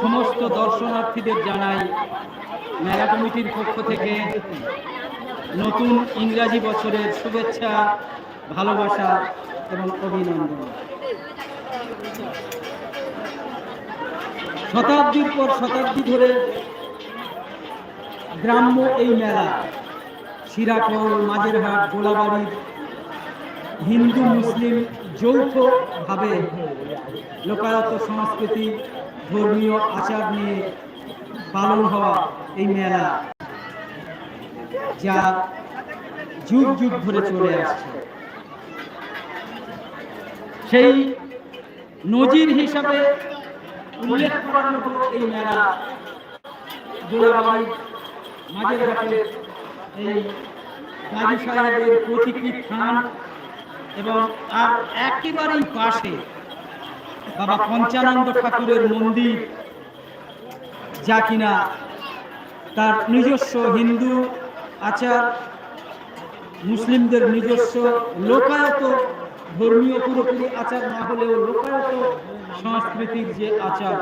সমস্ত দর্শনার্থীদের জানাই মেলা কমিটির পক্ষ থেকে নতুন ইংরাজি বছরের শুভেচ্ছা, ভালোবাসা এবং অভিনন্দন। শতাব্দীর পর শতাব্দী ধরে গ্রাম্য এই মেলা শিরাকল মাঝেরহাট, গোলাবাড়ির হিন্দু মুসলিম যৌথভাবে লোকায়ত সংস্কৃতি ধর্মীয় আচার নিয়ে পালন হওয়া এই মেলা যা যুগ যুগ ধরে চলে আসছে। সেই নজির হিসাবে উল্লেখ করার মতো এই মেলা এই এবং আর একেবারেই পাশে বাবা পঞ্চানন্দ ঠাকুরের মন্দির, যা কিনা তার নিজস্ব হিন্দু আচার, মুসলিমদের নিজস্ব লোকায়ত, ধর্মীয় পুরোপুরি আচার না হলেও লোকায়ত সংস্কৃতির যে আচার,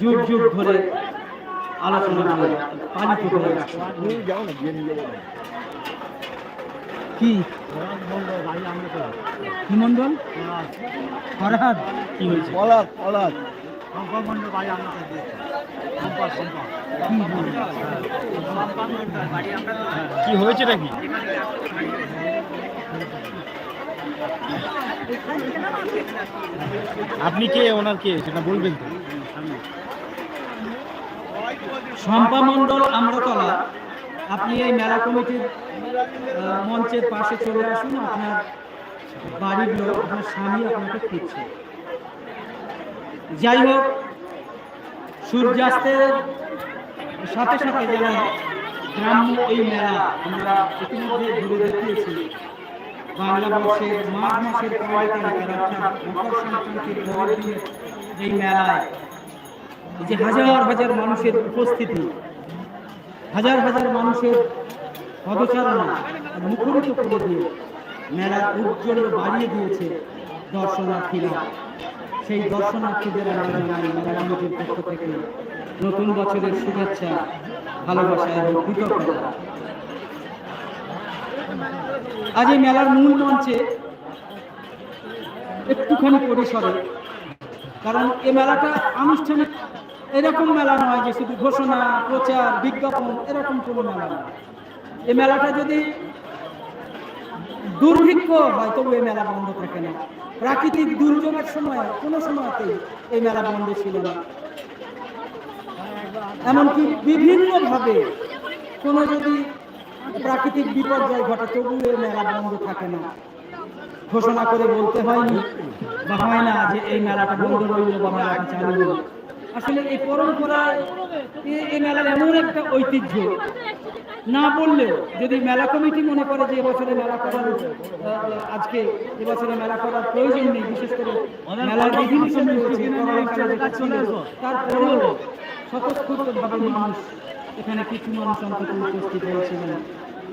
যুগ যুগ ধরে আলোচনা করে পালিত হয়ে কি? কি মন্ডল? ফরহাদ। কি হয়েছে? কি হয়েছে নাকি? আপনি কে ওনার কে সেটা বলবেন তো। শম্পা মণ্ডল আম্রতলা। আপনি এই মেলা কমিটির মঞ্চের পাশে চলে আসুন, আপনার বাড়ির লোক আপনার স্বামী আপনাকে খুঁজছে। যাই হোক, সূর্যাস্তের সাথে সাথে যেন গ্রাম্য এই মেলা, আমরা ইতিমধ্যে ঘুরে দেখিয়েছি। বাংলাবর্ষের মাঘ মাসের পয়লা তারিখের অর্থাৎ মকর সংক্রান্তির পরের দিনে এই মেলায় যে হাজার হাজার মানুষের উপস্থিতি হাজার হাজার মানুষের পদচারণা মুখরিত করে দিয়ে মেলার উজ্জ্বল বাড়িয়ে দিয়েছে দর্শনার্থীরা। সেই দর্শনার্থীদের আমরা পক্ষ থেকে নতুন বছরের শুভেচ্ছা, ভালোবাসা এবং কৃতজ্ঞতা। আজ এই মেলার মূল মঞ্চে একটুখানি পরিসরে, কারণ এ মেলাটা আনুষ্ঠানিক এরকম মেলা নয় যে শুধু ঘোষণা, প্রচার, বিজ্ঞাপন, এরকম কোনো মেলা নয়। এই মেলাটা যদি দুর্ভিক্ষ হয়, তবু এই মেলা বন্ধ থাকে না। প্রাকৃতিক দুর্যোগের সময়, কোনো সময়তেই এই মেলা বন্ধ ছিল না। এমনকি বিভিন্নভাবে কোনো যদি প্রাকৃতিক বিপর্যয় ঘটে, তবু এই মেলা বন্ধ থাকে না। ঘোষণা করে বলতে হয়নি বা হয় না যে এই মেলাটা বন্ধ রইল বা মেলাটা চালু হলো আসলে এই পরম্পরা এই মেলার এমন একটা ঐতিহ্য, না বললেও যদি মেলা কমিটি মনে করে যে এবছরে মেলা করার আজকে এবছরে মেলা করার প্রয়োজন নেই, বিশেষ করে মেলার বিভিন্ন তারপরেও স্বতঃস্ফূর্তভাবে মানুষ এখানে কিছু মানুষ অন্তত উপস্থিত হয়েছিলেন।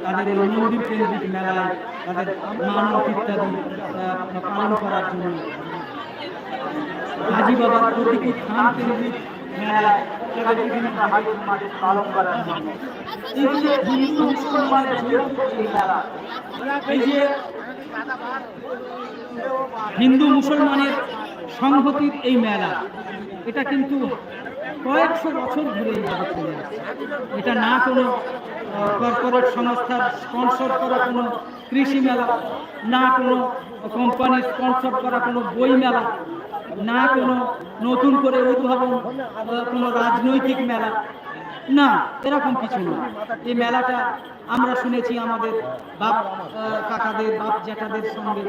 তাদের মন্দির কেন্দ্রিক মেলায় তাদের মানব ইত্যাদি পালন করার জন্য হাজি বাবার স্থান এই হিন্দু মুসলমানের মেলা, সংহতির এই মেলা এটা কিন্তু কয়েকশো বছর ধরে এটা না কোনো কর্পোরেট সংস্থার স্পন্সর করা কোনো কৃষি মেলা না কোনো কোম্পানির স্পন্সর করা কোনো বই মেলা না কোনো নতুন করে উদ্ভাবন কোনো রাজনৈতিক মেলা। না, এরকম কিছু না। এই মেলাটা আমরা শুনেছি আমাদের বাপ কাকাদের, বাপ জ্যাঠাদের সঙ্গে,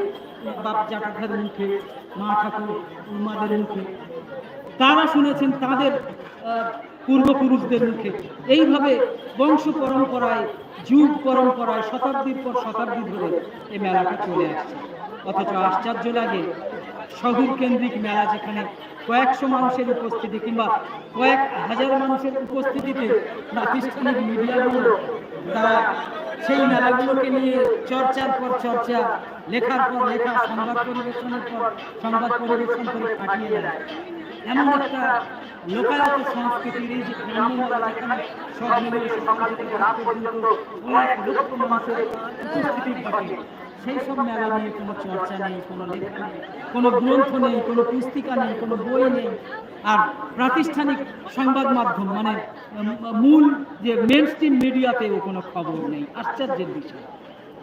বাপ জ্যাঠাদের মুখে, মা ঠাকুর মাদের মুখে। তারা শুনেছেন তাদের পূর্বপুরুষদের মুখে। এইভাবে বংশ পরম্পরায়, যুগ পরম্পরায়, শতাব্দীর পর শতাব্দী ধরে এই মেলাটা চলে আসছে। অথচ আশ্চর্য লাগে শহর কেন্দ্রিক মেলা যেখানে কয়েকশো মানুষের উপস্থিতি কিংবা কয়েক হাজার মানুষের উপস্থিতিতে প্রাতিষ্ঠানিক মিডিয়াগুলো তারা সেই মেলাগুলোকে নিয়ে চর্চার পর চর্চা, লেখার পর লেখা, সংবাদ পরিবেশনের পর সংবাদ পরিবেশন করে কাটিয়ে দেয়। এমন একটা লোকায়ত সংস্কৃতির এই যে গ্রাম্য মেলা এখানে সব মিলে উপস্থিতি ঘটে। সেই সব মেলা নিয়ে কোনো চর্চা নেই, কোনো লেখা নেই, কোনো গ্রন্থ নেই, কোনো পুস্তিকা নেই, কোনো বই নেই। আর প্রাতিষ্ঠানিক সংবাদ মাধ্যম মানে মূল যে মেন স্ট্রিম মিডিয়াতেও কোনো খবর নেই। আশ্চর্যের বিষয়,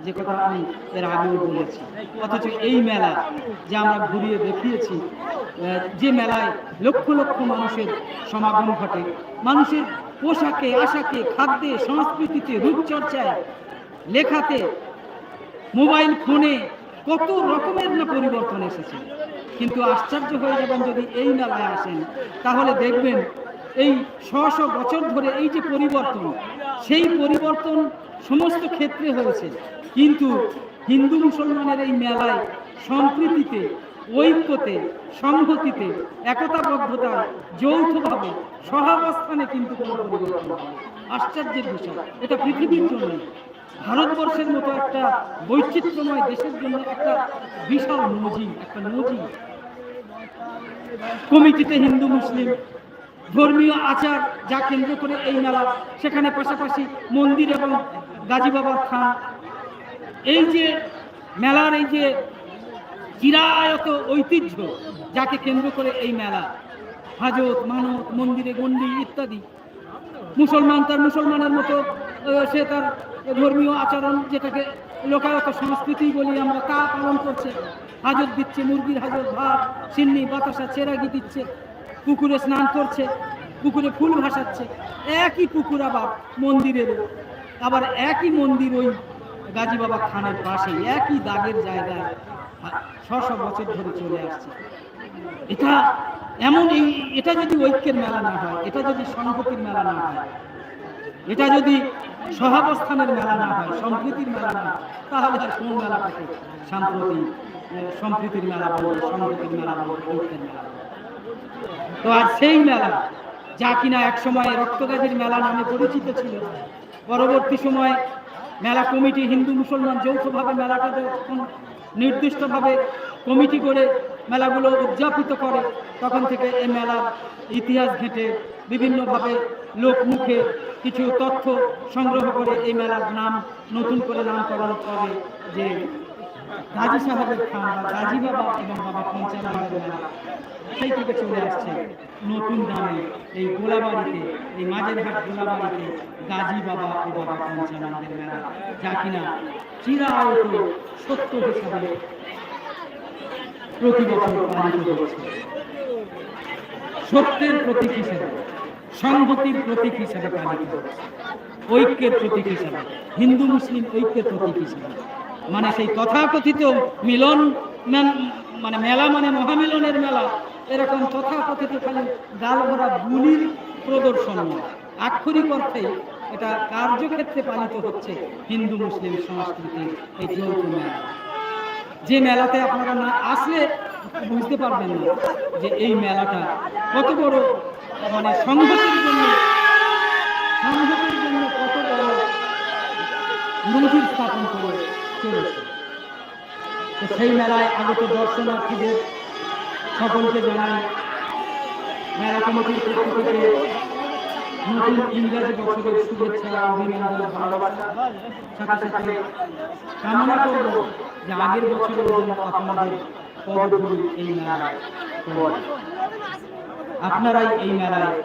যে কথা আমি এর আগেও বলেছি। অথচ এই মেলা যে আমরা ঘুরিয়ে দেখিয়েছি যে মেলায় লক্ষ লক্ষ মানুষের সমাগম ঘটে, মানুষের পোশাকে, আশাকে, খাদ্যে, সংস্কৃতিতে, রূপচর্চায়, লেখাতে মোবাইল ফোনে কত রকমের না পরিবর্তন এসেছে। কিন্তু আশ্চর্য হয়ে যাবেন যদি এই মেলায় আসেন, তাহলে দেখবেন এই শ শ বছর ধরে এই যে পরিবর্তন, সেই পরিবর্তন সমস্ত ক্ষেত্রে হয়েছে। কিন্তু হিন্দু মুসলমানের এই মেলায় সম্প্রীতিতে, ঐক্যতে, সংহতিতে একতাবদ্ধতায় যৌথভাবে, সহাবস্থানে কিন্তু কোনো পরিবর্তন আশ্চর্যের বিষয়, এটা পৃথিবীর জন্য ভারতবর্ষের মতো একটা বৈচিত্র্যময় দেশের জন্য একটা বিশাল নজির একটা নজির কমিটিতে হিন্দু, মুসলিম, ধর্মীয় আচার যা কেন্দ্র করে এই মেলা, সেখানে পাশাপাশি মন্দির এবং গাজী বাবার থান। এই যে মেলার এই যে চিরায়ত ঐতিহ্য যাকে কেন্দ্র করে এই মেলা, হাজত, মানত, মন্দিরে গন্ডি ইত্যাদি, মুসলমান তার মুসলমানের মতো সে তার ধর্মীয় আচরণ যেটাকে লোকায়ত সংস্কৃতি বলি আমরা তা পালন করছে। হাজত দিচ্ছে, মুরগির হাজত, ভাত, সিন্নি, বাতাসা চেরাগি দিচ্ছে, পুকুরে স্নান করছে, পুকুরে ফুল ভাসাচ্ছে। একই পুকুর আবার মন্দিরের আবার একই মন্দির ওই গাজী বাবা খানের পাশে একই দাগের জায়গায় ছ শ বছর ধরে চলে আসছে। এটা এমন এই এটা যদি ঐক্যের মেলা না হয়, এটা যদি সংহতির মেলা না হয় এটা যদি সহাবস্থানের মেলা না হয় সম্প্রীতির মেলা না তাহলে আর কোন মেলাটাকে সাম্প্রতিক আহ, সম্প্রীতির মেলা বলব সংহতির মেলা বলব ঐক্যের মেলা। তো আজ সেই মেলা যা কিনা এক সময় রক্তগাজীর মেলা নামে পরিচিত ছিল পরবর্তী সময়ে মেলা কমিটি হিন্দু মুসলমান যৌথভাবে মেলাটা যখন নির্দিষ্টভাবে কমিটি করে মেলাগুলো উদযাপিত করে তখন থেকে এই মেলার ইতিহাস ঘেঁটে বিভিন্নভাবে লোকমুখে কিছু তথ্য সংগ্রহ করে এই মেলার নাম নতুন করে নামকরণ করে যে গাজী সাহেবের খান বা গাজী বাবা এবং বাবা পঞ্চানন্দের মেলা। সেই থেকে চলে আসছে নতুন নামে এই গোলাবাড়িতে, এই মাঝের হাট গোলাবাড়িতে গাজী বাবা ও বাবা পঞ্চানন্দের মেলা। যা কিনা চিরায়ত সত্য হিসাবে প্রতি বছর পালিত হচ্ছে। সত্যের প্রতীক হিসেবে সংহতির প্রতীক হিসাবে পালিত ঐক্যের প্রতীক হিসাবে, হিন্দু মুসলিম ঐক্যের প্রতীক হিসাবে। মানে সেই তথাকথিত মিলন মানে মেলা মানে মহামিলনের মেলা, এরকম তথাকথিত খালি গাল ভরা বুলির প্রদর্শন। আক্ষরিক অর্থে এটা কার্যক্ষেত্রে পালিত হচ্ছে হিন্দু মুসলিম সংস্কৃতির এই যৌথ মেলা। যে মেলাতে আপনারা না আসলে বুঝতে পারবেন না যে এই মেলাটা কত বড় মানে সংহতির জন্য সংহতির জন্য কত বড় নজির স্থাপন করে চলেছে তো সেই মেলায় আগত দর্শনার্থীদের সকলকে জানাই, মেলা কমিটির পক্ষ থেকে নতুন ইংরেজি বছরের শুভেচ্ছা, অভিনন্দন, ভালোবাসা সাথে সাথে কামনা করব যে আগের বছরের জন্য আপনাদের পদগুলি এই মেলায়। আপনারাই এই মেলায়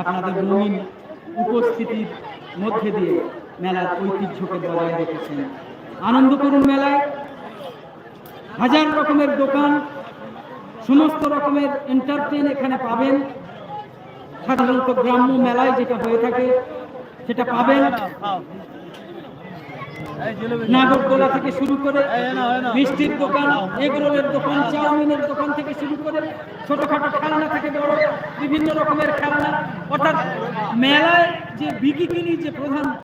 আপনাদের রঙিন উপস্থিতির মধ্যে দিয়ে মেলার ঐতিহ্যকে বজায় রেখেছেন। আনন্দ করুন মেলায়। হাজার রকমের দোকান, সমস্ত রকমের এন্টারটেন এখানে পাবেন। সাধারণত গ্রাম্য মেলায় যেটা হয়ে থাকে, সেটা পাবেন। নাগরদোলা থেকে শুরু করে মিষ্টির দোকান, এগরোলের দোকান, চাউমিনের দোকান থেকে শুরু করে ছোটখাটো খেলনা থেকে বড় বিভিন্ন রকমের খেলনা। অর্থাৎ মেলায় যে বিকিকিনি যে প্রধান